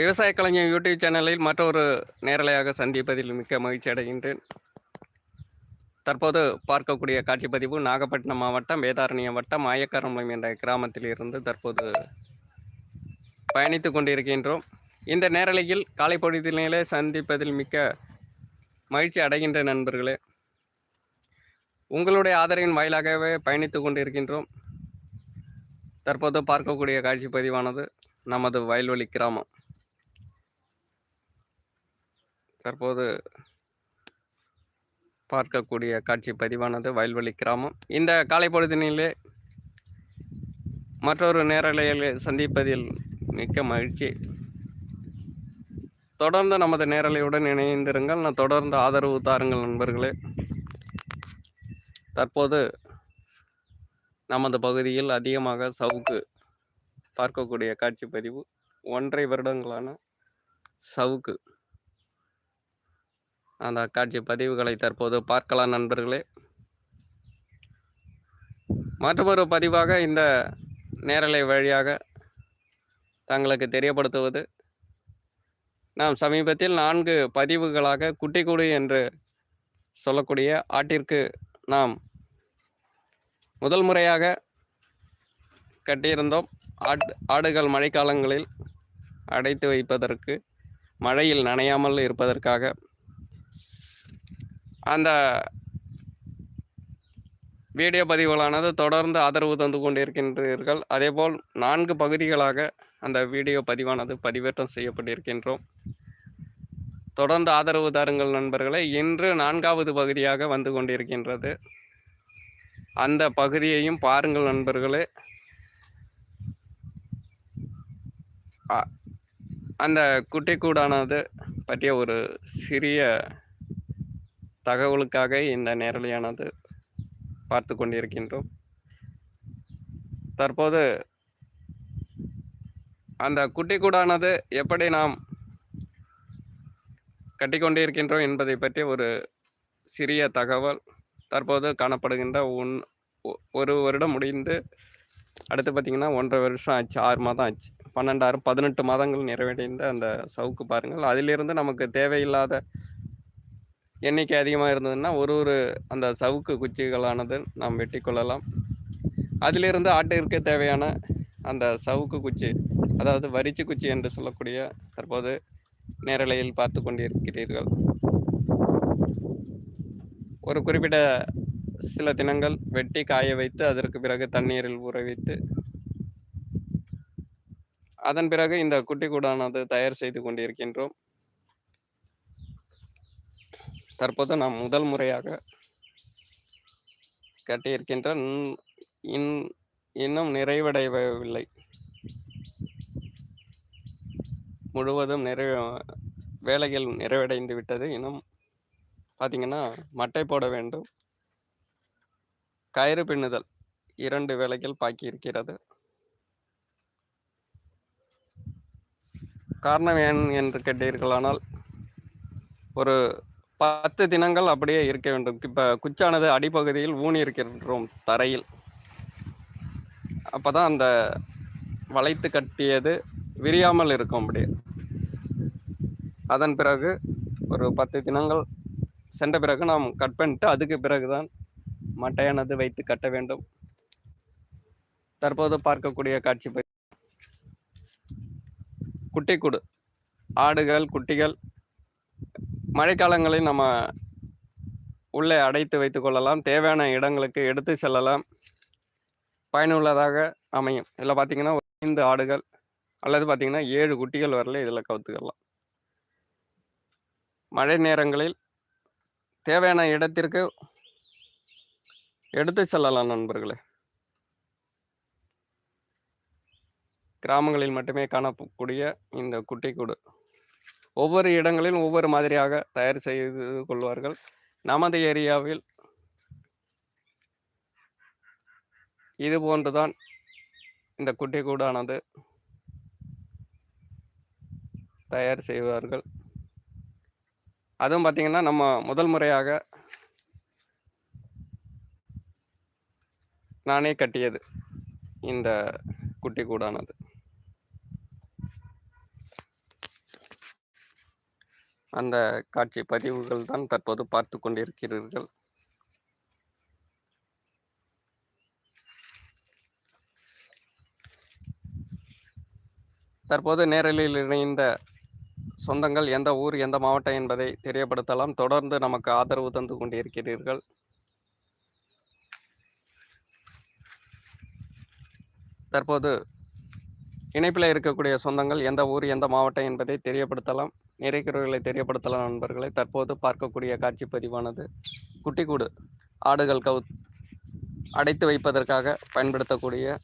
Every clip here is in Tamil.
விவசாய கலைஞர் யூடியூப் சேனலில் மற்றொரு நேரலையாக சந்திப்பதில் மிக்க மகிழ்ச்சி அடைகின்றேன். தற்போது பார்க்கக்கூடிய காட்சிப்பதிவு நாகப்பட்டினம் மாவட்டம் வேதாரண்யம் வட்டம் ஆயக்காரம்லம் என்ற கிராமத்தில் இருந்து தற்போது பயணித்து கொண்டிருக்கின்றோம். இந்த நேரலையில் காலை பொழுதிலே சந்திப்பதில் மிக்க மகிழ்ச்சி அடைகின்ற நண்பர்களே உங்களுடைய ஆதரவின் வாயிலாகவே பயணித்து கொண்டிருக்கின்றோம். தற்போது பார்க்கக்கூடிய காட்சிப்பதிவானது நமது வயல்வெளி கிராமம். தற்போது பார்க்கக்கூடிய காட்சி பதிவானது வயல்வெளி கிராமம். இந்த காலை பொழுதினிலே மற்றொரு நேரலையில் சந்திப்பதில் மிக்க மகிழ்ச்சி. தொடர்ந்து நமது நேரலையுடன் இணைந்திருங்கள். நான் தொடர்ந்து ஆதரவு தாருங்கள் நண்பர்களே. தற்போது நமது பகுதியில் அதிகமாக சவுக்கு பார்க்கக்கூடிய காட்சி பதிவு ஒன்றை வருடங்களான சவுக்கு. அந்த காட்சி பதிவுகளை தற்போது பார்க்கலாம் நண்பர்களே. மற்றொரு பதிவாக இந்த நேரலை வழியாக தங்களுக்கு தெரியப்படுத்துவது. நாம் சமீபத்தில் நான்கு பதிவுகளாக குட்டிக்குடி என்று சொல்லக்கூடிய ஆட்டிற்கு நாம் முதல் முறையாக கட்டியிருந்தோம். ஆட் ஆடுகள் மழைக்காலங்களில் அடைத்து வைப்பதற்கு மழையில் நனையாமல் இருப்பதற்காக. அந்த வீடியோ பதிவுகளானது தொடர்ந்து ஆதரவு தந்து கொண்டிருக்கின்றீர்கள். அதேபோல் நான்கு பகுதிகளாக அந்த வீடியோ பதிவானது பதிவேற்றம் செய்யப்பட்டிருக்கின்றோம். தொடர்ந்து ஆதரவு தாருங்கள் நண்பர்களே இன்று நான்காவது பகுதியாக வந்து கொண்டிருக்கின்றது. அந்த பகுதியையும் பாருங்கள் நண்பர்களே. அ- அந்த குட்டிக்கூடானது பற்றிய ஒரு சிறிய தகவலுக்காக இந்த நேரலையானது பார்த்து கொண்டிருக்கின்றோம். தற்போது அந்த குட்டிக்கூடானது எப்படி நாம் கட்டிக்கொண்டிருக்கின்றோம் என்பதை பற்றி ஒரு சிறிய தகவல். தற்போது காணப்படுகின்ற ஒன் ஒ- ஒரு வருடம் முடிந்து அடுத்து பார்த்திங்கன்னா ஒன்றரை வருஷம் ஆச்சு ஆறு மாதம் ஆச்சு. பன்னெண்டாயிரம் பதினெட்டு மாதங்கள் நிறைவடைந்த அந்த சவுக்கு பாருங்கள். அதிலிருந்து நமக்கு தேவையில்லாத எண்ணிக்கை அதிகமாக இருந்ததுன்னா ஒரு ஒரு அந்த சவுக்கு குச்சிகளானது நாம் வெட்டி கொள்ளலாம். அதிலிருந்து ஆட்டிற்கு தேவையான அந்த சவுக்கு குச்சி அதாவது வரிச்சு குச்சி என்று சொல்லக்கூடிய தற்போது நேரலையில் பார்த்து கொண்டிருக்கிறீர்கள். ஒரு குறிப்பிட்ட சில தினங்கள் வெட்டி காய வைத்து அதற்கு பிறகு தண்ணீரில் ஊற வைத்து அதன் பிறகு இந்த குட்டி கூடானது தயார் செய்து கொண்டிருக்கின்றோம். தற்போது நாம் முதல் முறையாக கட்டியிருக்கின்ற இன்- இன்னும் நிறைவடையவில்லை. முழுவதும் நிறைவு வேலைகள் நிறைவடைந்து விட்டது. இன்னும் பார்த்தீங்கன்னா மட்டை போட வேண்டும். கயிறு பின்னுதல் இரண்டு வேலைகள் பாக்கி இருக்கிறது. காரணம் ஏன் என்று கேட்டீர்களானால் ஒரு பத்து தினங்கள் அப்படியே இருக்க வேண்டும். இப்போ குச்சானது அடிப்பகுதியில் ஊனி இருக்கின்றோம் தரையில். அப்போ தான் அந்த வளைத்து கட்டியது விரியாமல் இருக்கும் அப்படியே. அதன் பிறகு ஒரு பத்து தினங்கள் சென்ற பிறகு நாம் கட் பண்ணிட்டு அதுக்கு பிறகுதான் மட்டையானது வைத்து கட்ட வேண்டும். தற்போது பார்க்கக்கூடிய காட்சி குட்டி கூடு ஆடுகள் குட்டிகள் மழைக்காலங்களில் நம்ம உள்ளே அடைத்து வைத்து கொள்ளலாம். தேவையான இடங்களுக்கு எடுத்து செல்லலாம். பயனுள்ளதாக அமையும். இதில் பார்த்தீங்கன்னா ஐந்து ஆடுகள் அல்லது பார்த்தீங்கன்னா ஏழு குட்டிகள் வரல இதில் கவுத்துக்கலாம். மழை நேரங்களில் தேவையான இடத்திற்கு எடுத்து செல்லலாம் நண்பர்களே. கிராமங்களில் மட்டுமே காணக்கூடிய இந்த குட்டிக்கூடு ஒவ்வொரு இடங்களிலும் ஒவ்வொரு மாதிரியாக தயார் செய்து கொள்வார்கள். நமது ஏரியாவில் இது போன்றுதான் இந்த குட்டிக்கூடானது தயார் செய்வார்கள். அதுவும் பார்த்தீங்கன்னா நம்ம முதல் முறையாக நானே கட்டியது இந்த குட்டி கூடானது. அந்த காட்சி பதிவுகள் தான் தற்போது பார்த்து கொண்டிருக்கிறீர்கள். தற்போது நேரலில் இணைந்த சொந்தங்கள் எந்த ஊர் எந்த மாவட்டம் என்பதை தெரியப்படுத்தலாம். தொடர்ந்து நமக்கு ஆதரவு தந்து கொண்டிருக்கிறீர்கள். தற்போது இணைப்பில் இருக்கக்கூடிய சொந்தங்கள் எந்த ஊர் எந்த மாவட்டம் என்பதை தெரியப்படுத்தலாம். நிறைக்குறைகளை தெரியப்படுத்தலாம் நண்பர்களை. தற்போது பார்க்கக்கூடிய காட்சி பதிவானது குட்டிக்கூடு ஆடுகள் கவு அடைத்து வைப்பதற்காக பயன்படுத்தக்கூடிய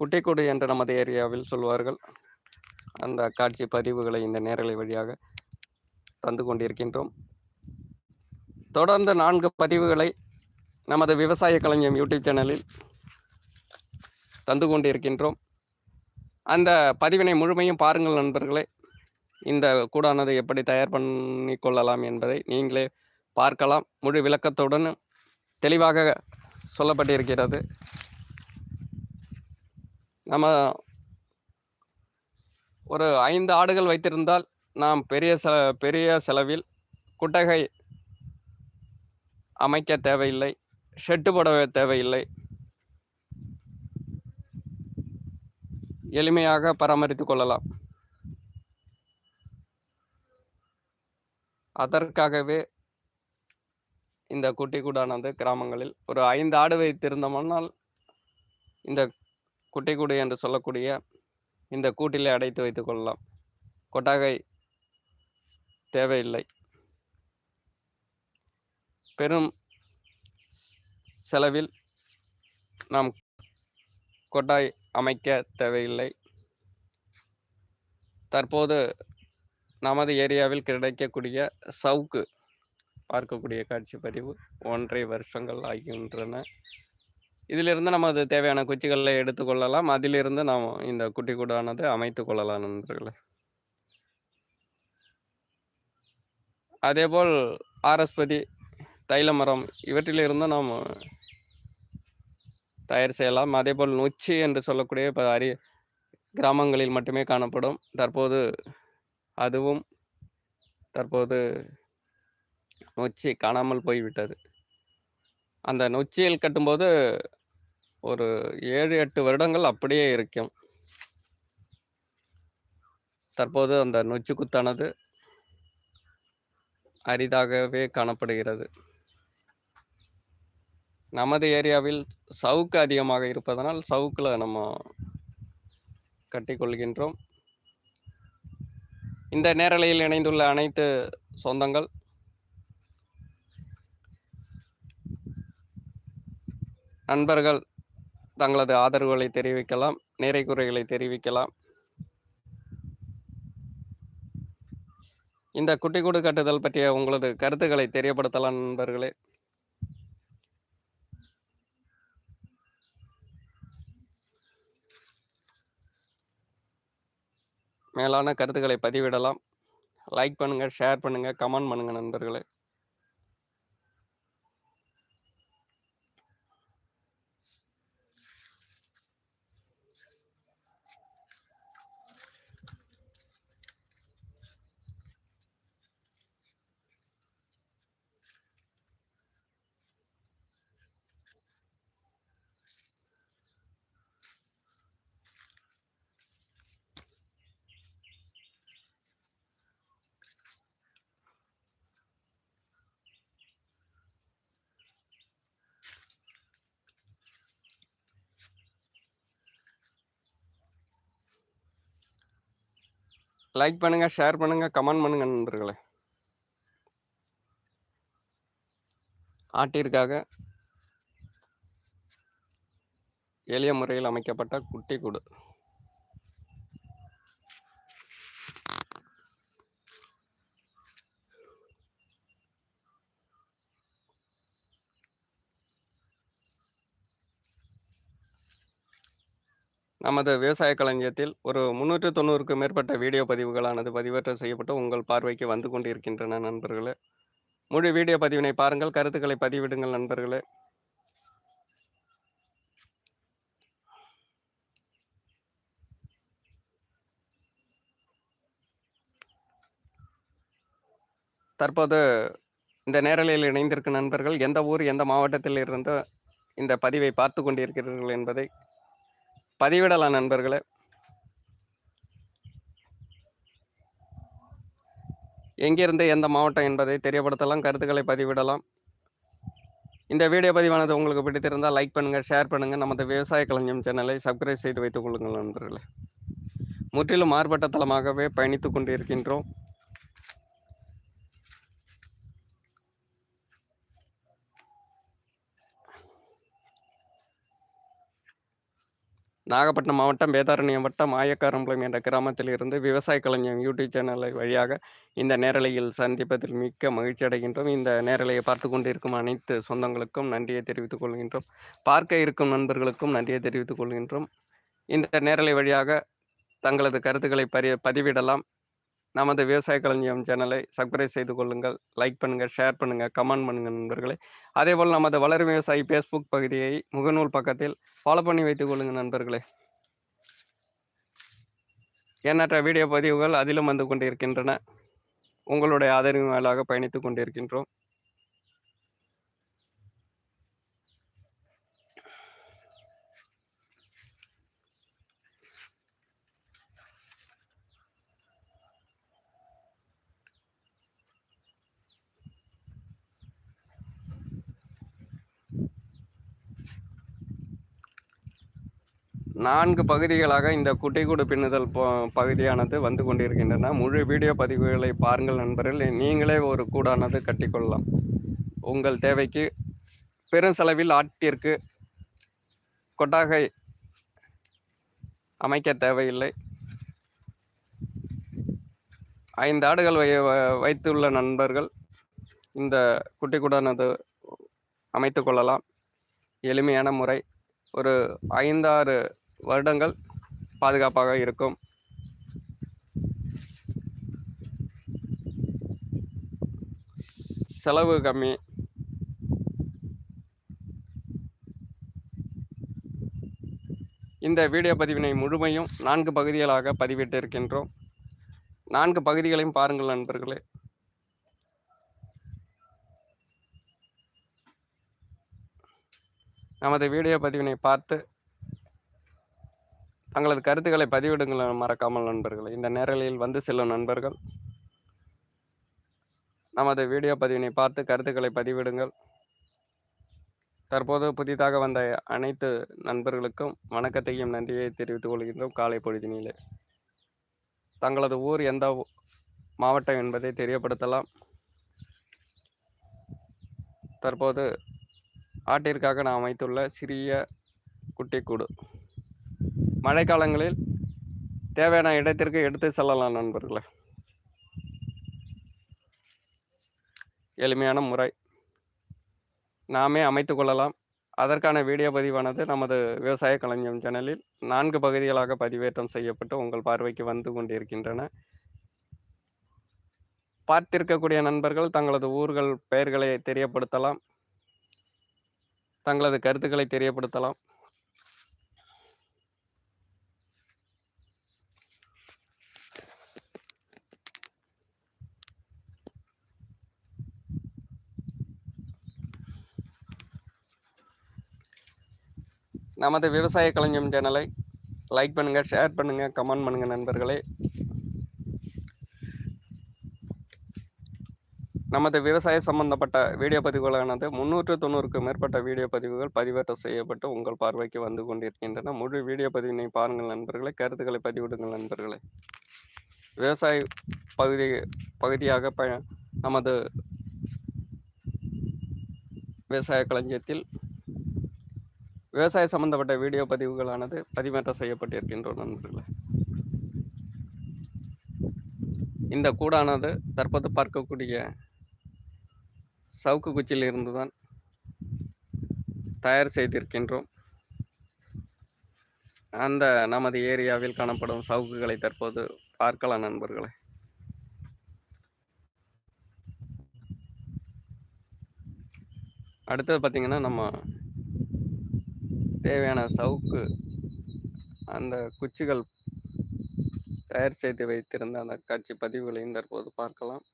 குட்டிக்கூடு என்று நமது ஏரியாவில் சொல்வார்கள். அந்த காட்சி பதிவுகளை இந்த நேரலை வழியாக தந்து கொண்டிருக்கின்றோம். தொடர்ந்து நான்கு பதிவுகளை நமது விவசாய கலைஞர் யூடியூப் சேனலில் தந்து கொண்டிருக்கின்றோம். அந்த பதிவினை முழுமையும் பாருங்கள் நண்பர்களே. இந்த கூடானது எப்படி தயார் பண்ணி கொள்ளலாம் என்பதை நீங்களே பார்க்கலாம். முழு விளக்கத்துடன் தெளிவாக சொல்லப்பட்டிருக்கிறது. நம்ம ஒரு ஐந்து ஆடுகள் வைத்திருந்தால் நாம் பெரிய செ பெரிய செலவில் குட்டகை அமைக்க தேவையில்லை ஷெட்டு போட தேவையில்லை. எளிமையாக பராமரித்து கொள்ளலாம். அதற்காகவே இந்த குட்டி கூடானது கிராமங்களில் ஒரு ஐந்து ஆடு வைத்திருந்தோம்னால் இந்த குட்டி கூடு என்று சொல்லக்கூடிய இந்த கூட்டிலே அடைத்து வைத்துக் கொள்ளலாம். கொட்டாகை தேவையில்லை. பெரும் செலவில் நாம் கொட்டாய் அமைக்க தேவையில்லை. தற்போது நமது ஏரியாவில் கிடைக்கக்கூடிய சவுக்கு பார்க்கக்கூடிய காட்சி பதிவு ஒன்றரை வருஷங்கள் ஆகின்றன. இதிலிருந்து நமது தேவையான குச்சிகளை எடுத்துக்கொள்ளலாம் அதிலிருந்து நாம் இந்த குட்டி கூடானது அமைத்து கொள்ளலாம் நண்பர்களே. அதேபோல் ஆரஸ்பதி தைல மரம் இவற்றிலிருந்து நாம் தயார் செய்யலாம். அதேபோல் நொச்சி என்று சொல்லக்கூடிய இப்போ அரிய கிராமங்களில் மட்டுமே காணப்படும். தற்போது அதுவும் தற்போது நொச்சி காணாமல் போய்விட்டது. அந்த நொச்சியில் கட்டும்போது ஒரு ஏழு எட்டு வருடங்கள் அப்படியே இருக்கும். தற்போது அந்த நொச்சி குத்தானது அரிதாகவே காணப்படுகிறது. நமது ஏரியாவில் சவுக்கு அதிகமாக இருப்பதனால் சவுக்கில் நம்ம கட்டிக்கொள்கின்றோம். இந்த நேரலையில் இணைந்துள்ள அனைத்து சொந்தங்கள் நண்பர்கள் தங்களது ஆதரவுகளை தெரிவிக்கலாம் நேரை குறைகளை தெரிவிக்கலாம். இந்த குட்டி கூடு கட்டுதல் பற்றிய உங்களது கருத்துக்களை தெரியப்படுத்தலாம் நண்பர்களே. மேலான கருத்துக்களை பதிவிடலாம். லைக் பண்ணுங்கள் ஷேர் பண்ணுங்கள் கமெண்ட் பண்ணுங்கள் நண்பர்களே. லைக் பண்ணுங்கள் ஷேர் பண்ணுங்கள் கமெண்ட் பண்ணுங்கள் நண்பர்களே. ஆட்டிற்காக எளிய முறையில் அமைக்கப்பட்ட குட்டி கூடு. நமது விவசாய களஞ்சியத்தில் ஒரு முந்நூற்று தொண்ணூறுக்கு மேற்பட்ட வீடியோ பதிவுகளானது பதிவேற்றம் செய்யப்பட்டு உங்கள் பார்வைக்கு வந்து கொண்டிருக்கின்றன நண்பர்களே. முழு வீடியோ பதிவினை பாருங்கள் கருத்துக்களை பதிவிடுங்கள் நண்பர்களே. தற்போது இந்த நேரலையில் இணைந்திருக்கும் நண்பர்கள் எந்த ஊர் எந்த மாவட்டத்தில் இருந்து இந்த பதிவை பார்த்து கொண்டிருக்கிறீர்கள் என்பதை பதிவிடலாம் நண்பர்களே. எங்கிருந்து எந்த மாவட்டம் என்பதை தெரியப்படுத்தலாம் கருத்துக்களை பதிவிடலாம். இந்த வீடியோ பதிவானது உங்களுக்கு பிடித்திருந்தால் லைக் பண்ணுங்கள் ஷேர் பண்ணுங்கள் நமது விவசாய கலைஞம் சேனலை சப்ஸ்கிரைப் செய்து வைத்துக் கொள்ளுங்கள் நண்பர்களே. முற்றிலும் மாறுபட்ட தளமாகவே பயணித்து கொண்டிருக்கின்றோம். நாகப்பட்டினம் மாவட்டம் வேதாரண்யம் வட்டம் ஆயக்காரம்பலம் என்ற கிராமத்தில் இருந்து விவசாய கலைஞர் யூடியூப் சேனலை வழியாக இந்த நேரலையில் சந்திப்பதில் மிக்க மகிழ்ச்சி அடைகின்றோம். இந்த நேரலையை பார்த்து கொண்டிருக்கும் அனைத்து சொந்தங்களுக்கும் நன்றியை தெரிவித்துக் கொள்கின்றோம். பார்க்க இருக்கும் நண்பர்களுக்கும் நன்றியை தெரிவித்துக் கொள்கின்றோம். இந்த நேரலை வழியாக தங்களது கருத்துக்களை பரி பதிவிடலாம். நமது விவசாய களஞ்சியம் சேனலை சப்ஸ்கிரைப் செய்து கொள்ளுங்கள் லைக் பண்ணுங்கள் ஷேர் பண்ணுங்கள் கமெண்ட் பண்ணுங்கள் நண்பர்களே. அதேபோல் நமது வளரும் விவசாயி ஃபேஸ்புக் பகுதியை முகநூல் பக்கத்தில் ஃபாலோ பண்ணி வைத்துக் கொள்ளுங்கள் நண்பர்களே. எண்ணற்ற வீடியோ பதிவுகள் அதிலும் வந்து கொண்டிருக்கின்றன. உங்களுடைய ஆதரவு மேலாக பயணித்துக் கொண்டிருக்கின்றோம். நான்கு பகுதிகளாக இந்த குட்டைக்கூடு பின்னுதல் பகுதியானது வந்து கொண்டிருக்கின்றன. முழு வீடியோ பதிவுகளை பாருங்கள் நண்பர்கள். நீங்களே ஒரு கூடானது கட்டிக்கொள்ளலாம். உங்கள் தேவைக்கு பெரும் செலவில் ஆட்டிற்கு கொட்டாகை அமைக்க தேவையில்லை. ஐந்து ஆடுகள் வை வைத்துள்ள நண்பர்கள் இந்த குட்டிக்குடானது அமைத்து கொள்ளலாம். எளிமையான முறை. ஒரு ஐந்தாறு வருடங்கள் பாதுகாப்பாக இருக்கும். செலவு கம்மி. இந்த வீடியோ பதிவினை முழுமையும் நான்கு பகுதிகளாக பதிவிட்டிருக்கின்றோம் நான்கு பகுதிகளையும் பாருங்கள் நண்பர்களே. நமது வீடியோ பதிவினை பார்த்து தங்களது கருத்துக்களை பதிவிடுங்கள் மறக்காமல் நண்பர்கள். இந்த நேரலையில் வந்து செல்லும் நண்பர்கள். நமது வீடியோ பதிவினை பார்த்து கருத்துக்களை பதிவிடுங்கள். தற்போது புதிதாக வந்த அனைத்து நண்பர்களுக்கும் வணக்கத்தையும் நன்றியை தெரிவித்துக் கொள்கின்றோம். காலை பொழுதினிலே. தங்களது ஊர் எந்த மாவட்டம் என்பதை தெரியப்படுத்தலாம். தற்போது ஆட்டிற்காக நான் அமைத்துள்ள சிறிய குட்டிக்கூடு. மழைக்காலங்களில் தேவையான இடத்திற்கு எடுத்து செல்லலாம் நண்பர்களே. எளிமையான முறை. நாமே அமைத்து கொள்ளலாம். அதற்கான வீடியோ பதிவானது நமது விவசாய களஞ்சியம் சேனலில் நான்கு பகுதிகளாக பதிவேற்றம் செய்யப்பட்டு உங்கள் பார்வைக்கு வந்து கொண்டிருக்கின்றன. பார்த்திருக்கக்கூடிய நண்பர்கள் தங்களது ஊர்கள் பெயர்களை தெரியப்படுத்தலாம். தங்களது கருத்துக்களை தெரியப்படுத்தலாம். நமது விவசாய களஞ்சியம் சேனலை லைக் பண்ணுங்கள் ஷேர் பண்ணுங்கள் கமெண்ட் பண்ணுங்கள் நண்பர்களே. நமது விவசாய சம்பந்தப்பட்ட வீடியோ பதிவுகளானது முன்னூற்று தொண்ணூறுக்கும் மேற்பட்ட வீடியோ பதிவுகள் பதிவேற்றம் செய்யப்பட்டு உங்கள் பார்வைக்கு வந்து கொண்டிருக்கின்றன. முழு வீடியோ பதிவினை பாருங்கள் நண்பர்களே கருத்துக்களை பதிவிடுங்கள் நண்பர்களே. விவசாய பகுதி பகுதியாக ப நமது விவசாய களஞ்சியத்தில் விவசாய சம்பந்தப்பட்ட வீடியோ பதிவுகளானது பதிவேற்றம் செய்யப்பட்டிருக்கின்றோம் நண்பர்களே. இந்த கூடானது தற்போது பார்க்கக்கூடிய சவுக்கு குச்சியில் இருந்து தான் தயார் செய்திருக்கின்றோம். அந்த நமது ஏரியாவில் காணப்படும் சவுக்குகளை தற்போது பார்க்கலாம் நண்பர்களே. அடுத்தது பார்த்திங்கன்னா நம்ம தேவையான சவுக்கு அந்த குச்சிகள் தயார் செய்து வைத்திருந்த அந்த காட்சி பதிவுகளையும் தற்போது பார்க்கலாம்.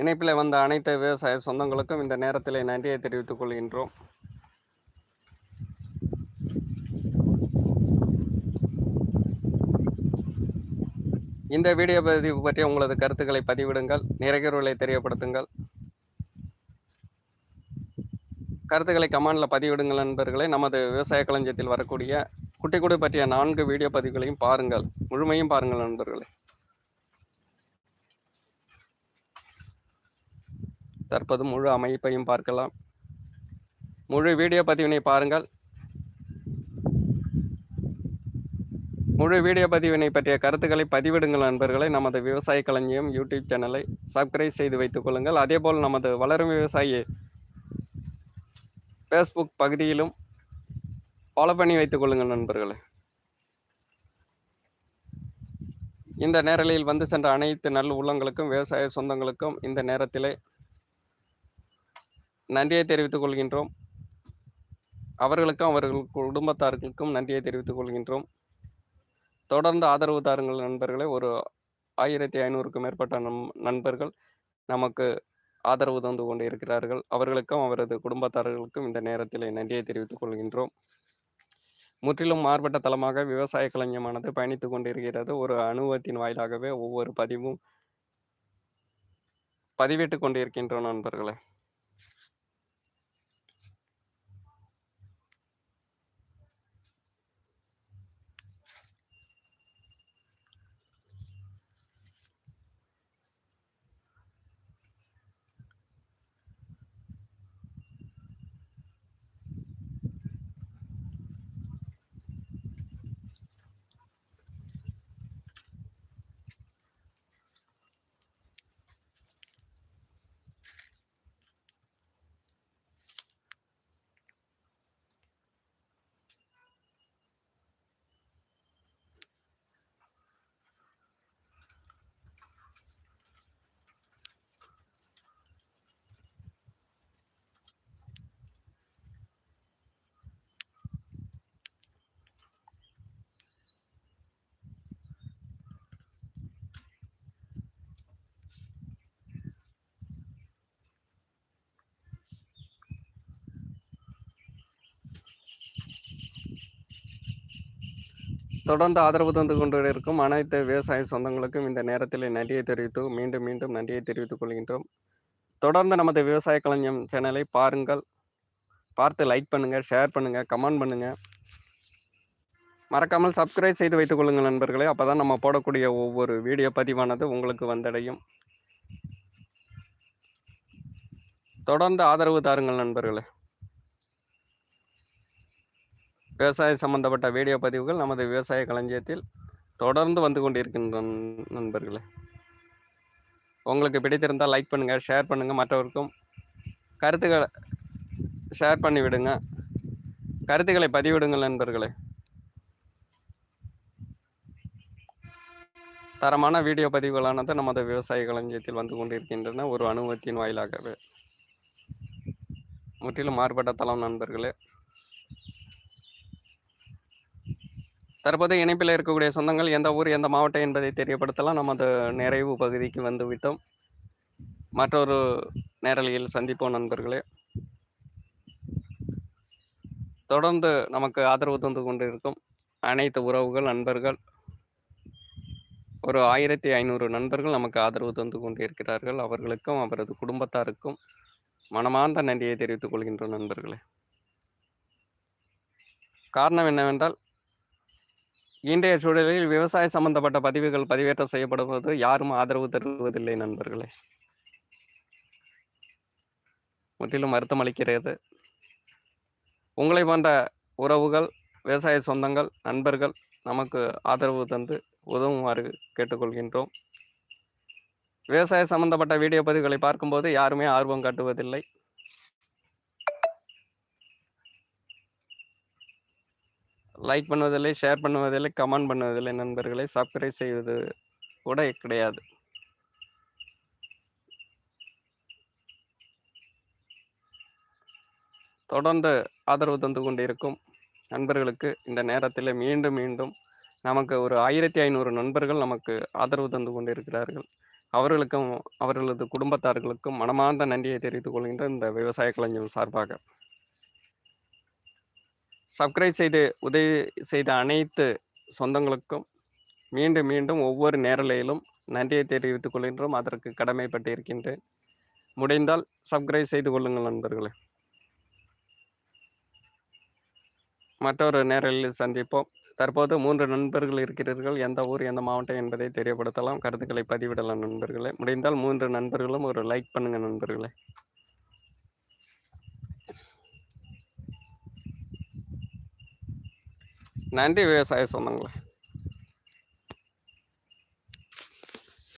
இணைப்பில் வந்த அனைத்து விவசாய சொந்தங்களுக்கும் இந்த நேரத்தில் நன்றியை தெரிவித்துக் கொள்கின்றோம். இந்த வீடியோ பதிவு பற்றி உங்களது கருத்துக்களை பதிவிடுங்கள் நிறைகருகளை தெரியப்படுத்துங்கள். கருத்துக்களை கமெண்டில் பதிவிடுங்கள் நண்பர்களே. நமது விவசாய களஞ்சியத்தில் வரக்கூடிய குட்டி குடி பற்றிய நான்கு வீடியோ பதிவுகளையும் பாருங்கள். முழுமையும் பாருங்கள் நண்பர்களே. தற்போது முழு அமைப்பையும் பார்க்கலாம். முழு வீடியோ பதிவினை பாருங்கள். முழு வீடியோ பதிவினை பற்றிய கருத்துக்களை பதிவிடுங்கள் நண்பர்களை. நமது விவசாய களஞ்சியம் யூடியூப் சேனலை சப்ஸ்கிரைப் செய்து வைத்துக் கொள்ளுங்கள். அதேபோல் நமது வளரும் விவசாயி ஃபேஸ்புக் பகுதியிலும் ஃபாலோ பண்ணி வைத்துக் கொள்ளுங்கள் நண்பர்களே. இந்த நேரலில் வந்து சென்ற அனைத்து நல்ல உள்ளங்களுக்கும் விவசாய சொந்தங்களுக்கும் இந்த நேரத்திலே நன்றியை தெரிவித்துக் கொள்கின்றோம். அவர்களுக்கும் அவர்கள் குடும்பத்தார்களுக்கும் நன்றியை தெரிவித்துக் கொள்கின்றோம். தொடர்ந்து ஆதரவு தாருங்கள் நண்பர்களே. ஒரு ஆயிரத்தி ஐநூறுக்கும் மேற்பட்ட நம் நண்பர்கள் நமக்கு ஆதரவு தந்து கொண்டு இருக்கிறார்கள். அவர்களுக்கும் அவரது குடும்பத்தார்களுக்கும் இந்த நேரத்தில் நன்றியை தெரிவித்துக் கொள்கின்றோம். முற்றிலும் மாறுபட்ட தளமாக விவசாய கலைஞமானது பயணித்துக் கொண்டிருக்கிறது. ஒரு அனுபவத்தின் வாயிலாகவே ஒவ்வொரு பதிவும் பதிவிட்டு கொண்டிருக்கின்றோம் நண்பர்களே. தொடர்ந்து ஆதரவு தந்து கொண்டு இருக்கும் அனைத்து விவசாய சொந்தங்களுக்கும் இந்த நேரத்தில் நன்றியை தெரிவித்து மீண்டும் மீண்டும் நன்றியை தெரிவித்துக் கொள்கின்றோம். தொடர்ந்து நமது விவசாய கலைஞம் சேனலை பாருங்கள். பார்த்து லைக் பண்ணுங்கள் ஷேர் பண்ணுங்கள் கமெண்ட் பண்ணுங்கள் மறக்காமல் சப்ஸ்கிரைப் செய்து வைத்துக் கொள்ளுங்கள் நண்பர்களே. அப்போ தான் நம்ம போடக்கூடிய ஒவ்வொரு வீடியோ பதிவானது உங்களுக்கு வந்தடையும். தொடர்ந்து ஆதரவு தாருங்கள் நண்பர்களே. விவசாயம் சம்பந்தப்பட்ட வீடியோ பதிவுகள் நமது விவசாய களஞ்சியத்தில் தொடர்ந்து வந்து கொண்டிருக்கின்ற நண்பர்களே. உங்களுக்கு பிடித்திருந்தால் லைக் பண்ணுங்கள் ஷேர் பண்ணுங்கள் மற்றவருக்கும் கருத்துக்களை ஷேர் பண்ணி விடுங்க. கருத்துக்களை பதிவிடுங்கள் நண்பர்களே. தரமான வீடியோ பதிவுகளானது நமது விவசாய களஞ்சியத்தில் வந்து கொண்டிருக்கின்றன. ஒரு அனுபவத்தின் வாயிலாகவே. முற்றிலும் மாறுபட்ட தளம் நண்பர்களே. தற்போது இணைப்பில் இருக்கக்கூடிய சொந்தங்கள் எந்த ஊர் எந்த மாவட்டம் என்பதை தெரியப்படுத்தலாம். நமது நிறைவு பகுதிக்கு வந்துவிட்டோம் மற்றொரு நேரலையில் சந்திப்போம் நண்பர்களே. தொடர்ந்து நமக்கு ஆதரவு தந்து கொண்டிருக்கும் அனைத்து உறவுகள் நண்பர்கள் ஒரு ஆயிரத்தி ஐநூறு நண்பர்கள் நமக்கு ஆதரவு தந்து கொண்டிருக்கிறார்கள். அவர்களுக்கும் அவரது குடும்பத்தாருக்கும் மனமார்ந்த நன்றியை தெரிவித்துக் கொள்கின்றோம் நண்பர்களே. காரணம் என்னவென்றால் இன்றைய சூழலில் விவசாய சம்பந்தப்பட்ட பதிவுகள் பதிவேற்றம் செய்யப்படுவது யாரும் ஆதரவு தருவதில்லை நண்பர்களே. முற்றிலும் வருத்தம் அளிக்கிறது உங்களை போன்ற உறவுகள் விவசாய சொந்தங்கள் நண்பர்கள் நமக்கு ஆதரவு தந்து உதவுமாறு கேட்டுக்கொள்கின்றோம். விவசாய சம்பந்தப்பட்ட வீடியோ பதிவுகளை பார்க்கும்போது யாருமே ஆர்வம் காட்டுவதில்லை. லைக் பண்ணுவதில்லை ஷேர் பண்ணுவதில்லை கமெண்ட் பண்ணுவதில்லை நண்பர்களை சப்ஸ்கிரைப் செய்வது கூட கிடையாது. தொடர்ந்து ஆதரவு தந்து கொண்டிருக்கும் நண்பர்களுக்கு இந்த நேரத்தில் மீண்டும் மீண்டும் நமக்கு ஒரு ஆயிரத்தி ஐநூறு நண்பர்கள் நமக்கு ஆதரவு தந்து கொண்டிருக்கிறார்கள். அவர்களுக்கும் அவர்களது குடும்பத்தார்களுக்கும் மனமார்ந்த நன்றியை தெரிவித்துக் கொள்கின்ற இந்த விவசாய கலைஞர் சார்பாக. சப்ஸ்கிரைப் செய்து உதவி செய்த அனைத்து சொந்தங்களுக்கும் மீண்டும் மீண்டும் ஒவ்வொரு நேரலையிலும் நன்றியை தெரிவித்துக் கொள்கின்றோம். அதற்கு கடமைப்பட்டு இருக்கின்றேன். முடிந்தால் சப்ஸ்கிரைப் செய்து கொள்ளுங்கள் நண்பர்களே. மற்றொரு நேரலில் சந்திப்போம். தற்போது மூன்று நண்பர்கள் இருக்கிறீர்கள். எந்த ஊர் எந்த மாவட்டம் என்பதை தெரியப்படுத்தலாம். கருத்துக்களை பதிவிடலாம் நண்பர்களே. முடிந்தால் மூன்று நண்பர்களும் ஒரு லைக் பண்ணுங்கள் நண்பர்களே. நன்றி விவசாய சொந்தங்களே.